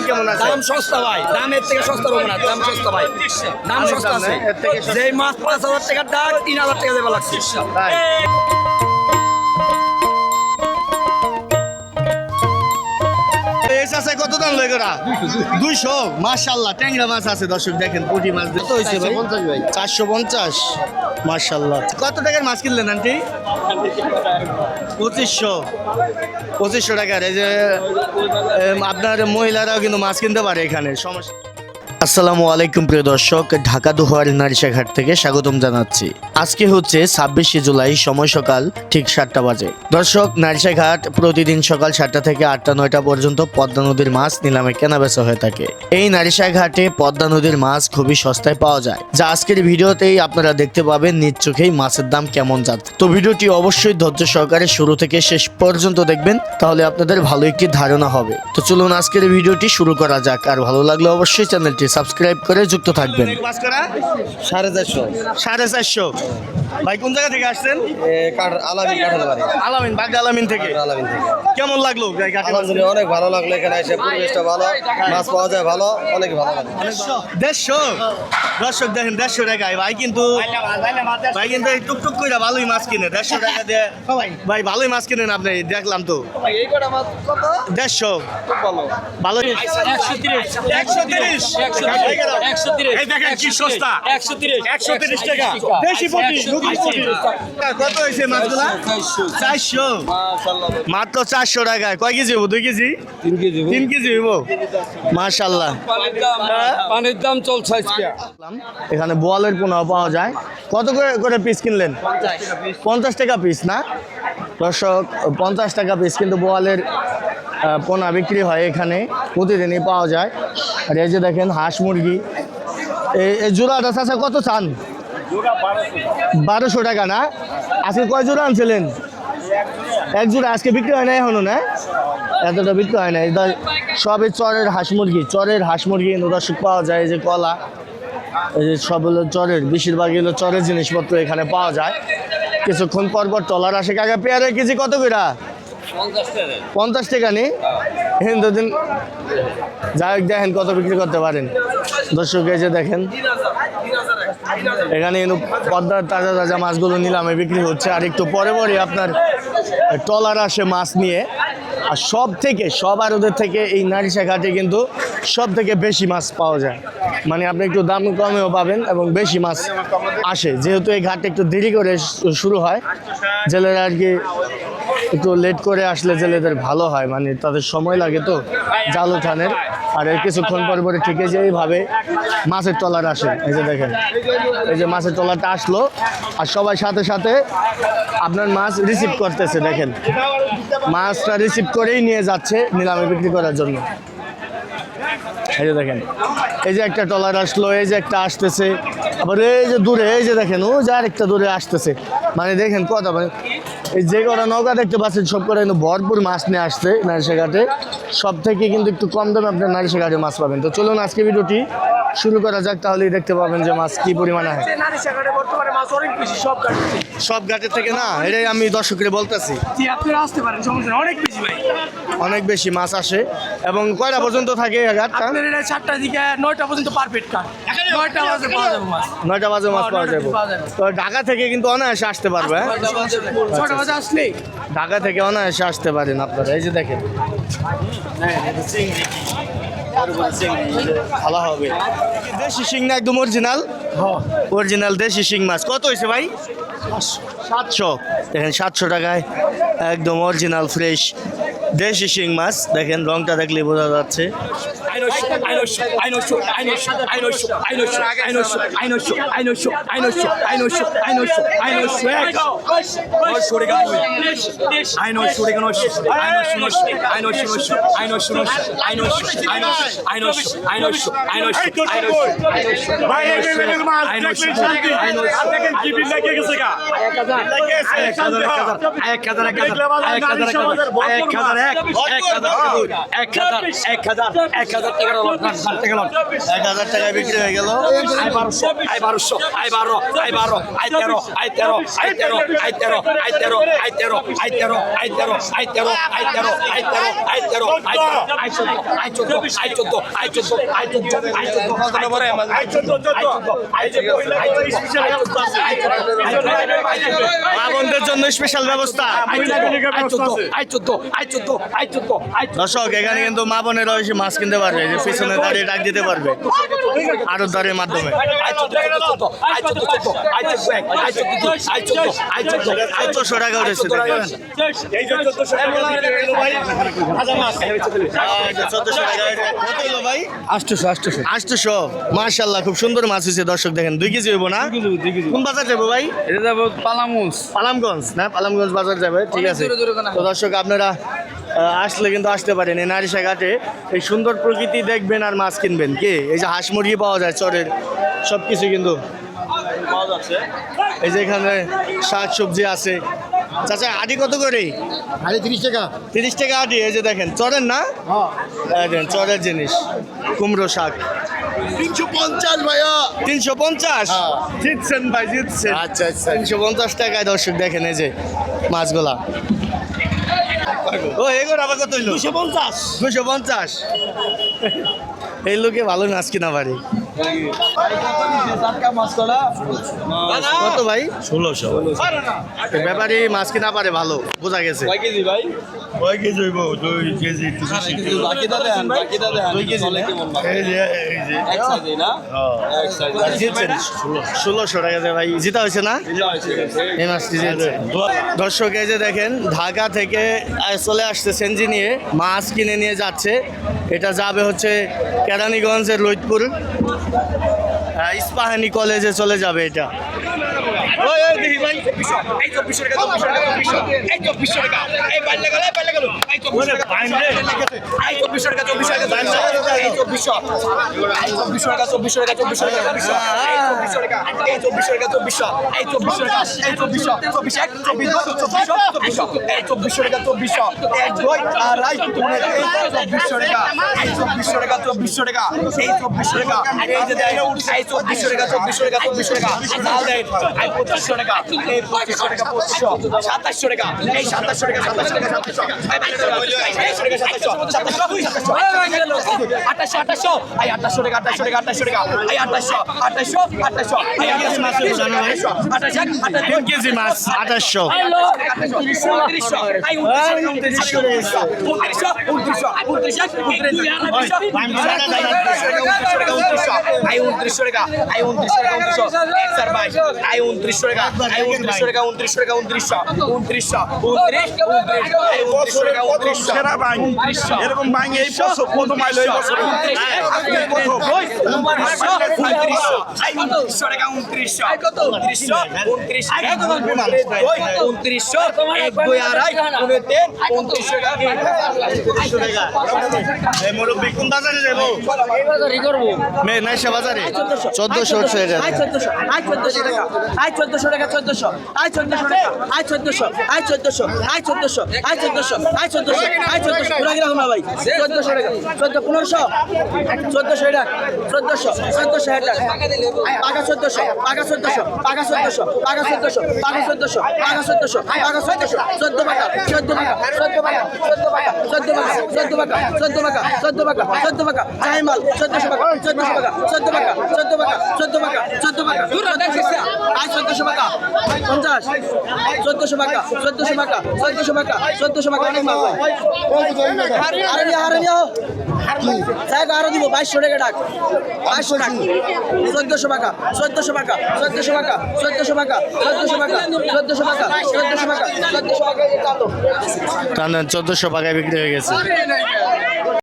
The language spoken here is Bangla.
দাম কেমন আছে দাম সস্তা ভাই দামের থেকে সস্তা হবে না দাম সস্তা ভাই দাম সস্তা আছে না? এর থেকে সস্তা। যে মাছ পাঁচ হাজার টাকার ডাক তিন হাজার টাকা দেওয়া লাগছে এস আছে কত দাম লই করা দুইশো? মাশাল্লাহ ট্যাংরা মাছ আছে দর্শক দেখেন পুঁটি মাছ কত হয়েছে ভাই? চারশো পঞ্চাশ মাশাল্লাহ। কত টাকার মাছ কিনলেন আন্টি? পঁচিশশো। পঁচিশশো টাকা এই যে আপনার মহিলারাও কিন্তু মাছ কিনতে পারে এখানে সমস্যা। আসসালামু আলাইকুম প্রিয় দর্শক, ঢাকা দুহার নারিশাঘাট থেকে স্বাগতম জানাচ্ছি। আজকে হচ্ছে ছাব্বিশে জুলাই, সময় সকাল ঠিক সাতটা বাজে। দর্শক নারিশাঘাট প্রতিদিন সকাল সাতটা থেকে আটটা নয়টা পর্যন্ত পদ্মা নদীর মাছ নিলামে কেনাবেচা হয়ে থাকে। এই নারিশাঘাটে পদ্মা নদীর মাছ খুবই সস্তায় পাওয়া যায়, যা আজকের ভিডিওতেই আপনারা দেখতে পাবেন নিজ চোখেই মাছের দাম কেমন যাচ্ছে। তো ভিডিওটি অবশ্যই ধৈর্য সহকারে শুরু থেকে শেষ পর্যন্ত দেখবেন, তাহলে আপনাদের ভালো একটি ধারণা হবে। তো চলুন আজকের ভিডিওটি শুরু করা যাক, আর ভালো লাগলে অবশ্যই চ্যানেলটি সাবস্ক্রাইব করে যুক্ত থাকবেন। সাড়ে চারশো। সাড়ে চারশো। ভাই কোন জায়গা থেকে আসছেন? আলামিন কাঁঠাল আলামিন বাগদা আলামিন থেকে। আলামিন থেকে। কেমন লাগল? আলহামদুলিল্লাহ অনেক ভালো লাগল এখানে এসে। পরিবেশটা ভালো মাছ পাওয়া যায় ভালো অনেক ভালো লাগে। দেড়শো। দর্শক দেখেন দেড়শো টাকায়। ভাই কিন্তু ভাই কিন্তু এই টুকটুক করে ভালোই মাছ কিনে। দেড়শো টাকা দিয়ে ভাই ভালোই মাছ কিনেন আপনি দেখলাম তো। দেড়শো। ভালো। ভালো একশো তিরিশ। এই দেখেন কি সস্তা। একশো তিরিশ টাকা। দেশি পটি কত হয়েছে মাছগুলা? চারশো। মাত্র চারশো টাকায়। কয় কেজি হব দুই কেজি? তিন কেজি তিন কেজি হইব। মাশাল্লাহ পানির দাম চলছে এখানে বোয়ালের পোনাও পাওয়া যায়। কত করে করে পিস কিনলেন? পঞ্চাশ। টাকা পিস না? দর্শক পঞ্চাশ টাকা পিস কিন্তু বোয়ালের পোনা বিক্রি হয় এখানে, প্রতিদিনই পাওয়া যায়। আর এই যে দেখেন হাঁস মুরগি। এই জোড়াটা চাষা কত চান? বারোশো টাকা না? আজকে কয় জোড়া আনছিলেন? এক জোড়া, আজকে বিক্রি হয় না এখনও না? এতটা বিক্রি হয় না। এটা সবই চরের হাঁস মুরগি, চরের হাঁস মুরগি দর্শক পাওয়া যায় যে কলা। এই যে সব হলো চরের বেশিরভাগ হলো চরের জিনিসপত্র এখানে পাওয়া যায়। কিছুক্ষণ পর পর টলার আসে। কাকা পেয়ারের কেজি কত কইরা? পঞ্চাশ টাকা নি? হিন্দু দিন যাই হোক দেখেন কত বিক্রি করতে পারেন। দর্শক এসে দেখেন, এখানে পদ্মার তাজা তাজা মাছগুলো নিলামে বিক্রি হচ্ছে। আর একটু পরে পরে আপনার টলার আসে মাছ নিয়ে। আর সব থেকে সব আরদের থেকে এই নারিশা ঘাটে কিন্তু সব থেকে বেশি মাছ পাওয়া যায়। মানে আপনি একটু দাম কমেও পাবেন এবং বেশি মাছ আসে। যেহেতু এই ঘাটে একটু দেরি করে শুরু হয়, জেলেরা আর কি একটু লেট করে আসলে জেলেদের ভালো হয় মানে তাদের সময় লাগে তো জাল ওঠানের। আর এর কিছুক্ষণ পর পরে ঠিক আছে এইভাবে মাছের টলার আসে, এই যে দেখেন। এই যে মাছের টলারটা আসলো, আর সবাই সাথে সাথে আপনার মাছ রিসিভ করতেছে, দেখেন। মাছটা রিসিভ করেই নিয়ে যাচ্ছে, নিলামে বিক্রি করার জন্য। এই যে দেখেন। এই যে একটা টলার আসলো, এই যে একটা আসতেছে। আবার এই যে দূরে, এই যে দেখেন ও যে আরেকটা দূরে আসতেছে। মানে দেখেন কথা মানে এই যে কটা নৌকা দেখতে পাচ্ছেন, সব কটা কিন্তু ভরপুর মাছ নিয়ে আসছে নারিশাঘাটে সব থেকে কিন্তু একটু কম দামে আপনার নারিশাঘাটে মাছ পাবেন। তো চলুন আজকে ভিডিওটি শুরু করা যাক তাহলেই দেখতে পাবেন যে মাছ কি পরিমাণে বেশি সব ঘাটের থেকে না এটাই আমি দর্শকরে বলতেছি। অনেক বেশি মাছ আসে এবং কয়টা পর্যন্ত থাকে ঘাটটা দিকে নয়টা পর্যন্ত পারফেক্ট কাট নয়টা বাজে মাছ। পাওয়া যাবে। তো ঢাকা থেকে কিন্তু অনায়াসে আসতে পারবে হ্যাঁ? ঢাকা থেকে অনায়াসে আসতে পারেন আপনারা এই যে দেখেন। ভালো হবে। দেশি শিং না একদম অরিজিনাল অরিজিনাল দেশি শিং মাছ। কত হয়েছে ভাই? সাতশো। দেখেন সাতশো টাকায় একদম অরিজিনাল ফ্রেশ দেশি শিং মাছ দেখেন রংটা দেখলে বোঝা যাচ্ছে এক হাজার টাকা লট টাকা লট এক হাজার টাকায় বিক্রি হয়ে গেল আই বারোশো আই বারোশো আই বারো আই বারো আই তেরো আই তেরো আই তেরো আই তেরো আই তেরো আই তেরো আই তেরো আই তেরো আই তেরো আই তেরো আই তেরো আই তেরো আই তেরো আই চোদ্দ আই চোদ্দ আই চোদ্দ আই চোদ্দ আই চোদ্দ আই চোদ্দ আই চোদ্দ চোদ্দ আই চোদ্দ আই চোদ্দ মা জন্য স্পেশাল ব্যবস্থা আই চোদ্দ আই চোদ্দ আই চোদ্দ দর্শক এখানে কিন্তু মা বোনেরা রয়েছে মাছ কিনতে পারবে যে পিছনে দাঁড়িয়ে ডাক দিতে পারবে আরও দরের মাধ্যমে চোদ্দশো টাকা মার্শাল্লাহ খুব সুন্দর মাছ হয়েছে দর্শক দেখেন দুই কেজি হইব না কোন বাজার যাব ভাই এটা যাব পালামগঞ্জ পালামগঞ্জ না পালামগঞ্জ বাজার যাবে ঠিক আছে দর্শক আপনারা আসলে কিন্তু আসতে পারেন। এই নারিশা ঘাটে এই সুন্দর প্রকৃতি দেখবেন আর মাছ কিনবেন। কি? এই যে হাঁস মুরগি পাওয়া যায় চরের সব কিছু কিন্তু। পাওয়া যাচ্ছে এই যে এখানে শাক সবজি আছে। চাচা আটি কত করে? আরে তিরিশ টাকা। তিরিশ টাকা আটি এই যে দেখেন চরের না? দেখেন, চরের জিনিস কুমড়ো শাক। তিনশো পঞ্চাশ ভাইয়া। তিনশো পঞ্চাশ? হ্যাঁ। জিতছেন ভাই জিতছেন। আচ্ছা আচ্ছা। তিনশো পঞ্চাশ টাকায় দর্শক দেখেন এই যে মাছগুলা। ও এগুলো আবার কত হইল? দুশো পঞ্চাশ। দুশো পঞ্চাশ। এই লোকে ভালো নাচ কিনা পারি। কত ভাই? ষোলোশো। ব্যাপারী মাছ কিনা পারে ভালো বোঝা গেছে। কেজি ভাই? কয় কেজি হইব? দুই কেজি বাকিটা দেন বাকিটা দেন। দুই কেজি এই যে এই যে। এক সাইজে না? এক সাইজে। ষোলোশো টাকা দিয়ে ভাই জিতা হয়েছে না? এই মাছটি দর্শক এই যে দেখেন ঢাকা থেকে চলে আসছে সেনজি নিয়ে মাছ কিনে নিয়ে যাচ্ছে। এটা যাবে হচ্ছে কেরানীগঞ্জের লৈতপুর আহ, ইস্পাহানি কলেজে চলে যাবে এটা। ভাই। এই চব্বিশশো টাকা চব্বিশশো টাকা চব্বিশশো এই চব্বিশশো টাকা এই বাইরে গেল এই বাইরে গেল এই চব্বিশশো টাকা এই চব্বিশশো টাকা চব্বিশশো টাকা এই চব্বিশশো এই চব্বিশশো টাকা চব্বিশশো টাকা চব্বিশশো টাকা চব্বিশশো এই চব্বিশশো টাকা চব্বিশশো এই চব্বিশশো টাকা এই চব্বিশশো চব্বিশ এক চব্বিশ চব্বিশশো চব্বিশশো এই চব্বিশশো টাকা চব্বিশশো এক দুই আড়াই চব্বিশশো টাকা এই চব্বিশশো টাকা চব্বিশশো টাকা এই চব্বিশশো টাকা এই যে এই চব্বিশশো টাকা চব্বিশশো টাকা চব্বিশশো টাকা পঁচিশশো টাকা সাতাশশো টাকা এই সাতাশশো টাকা সাতাশশো টাকা সাতাশশো আঠাশশো আঠাশশো আই আঠাশশো টাকা আঠাশশো টাকা আঠাশশো টাকা আই আঠাশশো আঠাশশো আঠাশশো তিন একত্রিশশো টাকা উনত্রিশশো টাকা উনত্রিশশো উনত্রিশশো উনত্রিশ টাকা উনত্রিশশো সেরা বাইং এরকম বাইং এই বছর প্রথম আইলো এই বছর হ্যাঁ, মে নাইশা বাজারে চোদ্দশো হচ্ছে এটা আয় চোদ্দশো আয় চোদ্দশো টাকা আয় চোদ্দশো টাকা চোদ্দশো আয় চোদ্দশো টাকা আয় চোদ্দশো আয় চোদ্দশো আয় চোদ্দশো আয় চোদ্দশো আয় চোদ্দশো আয় চোদ্দশো পুরা কীরকম না ভাই চোদ্দশো টাকা চোদ্দ পনেরোশো চোদ্দশো এটা চোদ্দশো চোদ্দশো এটা পাকা চোদ্দশো পাকা চোদ্দশো পাকা চোদ্দশো পাকা চোদ্দশো পাকা চোদ্দশো পাকা চোদ্দশো পাকা চোদ্দশো চোদ্দ পাকা চোদ্দ পাকা চোদ্দ পাকা চোদ্দ পাকা চোদ্দ পাকা চোদ্দ পাকা চোদ্দ পাকা চোদ্দ পাকা চোদ্দ পাকা জাহিমাল চোদ্দশো পাকা চোদ্দশো পাকা চোদ্দ পাকা চোদ্দ পাকা চোদ্দ পাকা চোদ্দ পাকা আয় চোদ্দশো টাকা পঞ্চাশ চোদ্দশো টাকা চোদ্দশো টাকা চোদ্দশো টাকা চোদ্দশো টাকা অনেক মাল আরও আরও আরও দিব বাইশশো টাকা ডাক বাইশশো টাকা চোদ্দশো টাকা চোদ্দশো টাকা চোদ্দশো টাকা চোদ্দশো টাকা চোদ্দশো টাকা চোদ্দশো টাকা চোদ্দশো টাকা চোদ্দশো টাকা চোদ্দশো টাকায় বিক্রি হয়ে গেছে।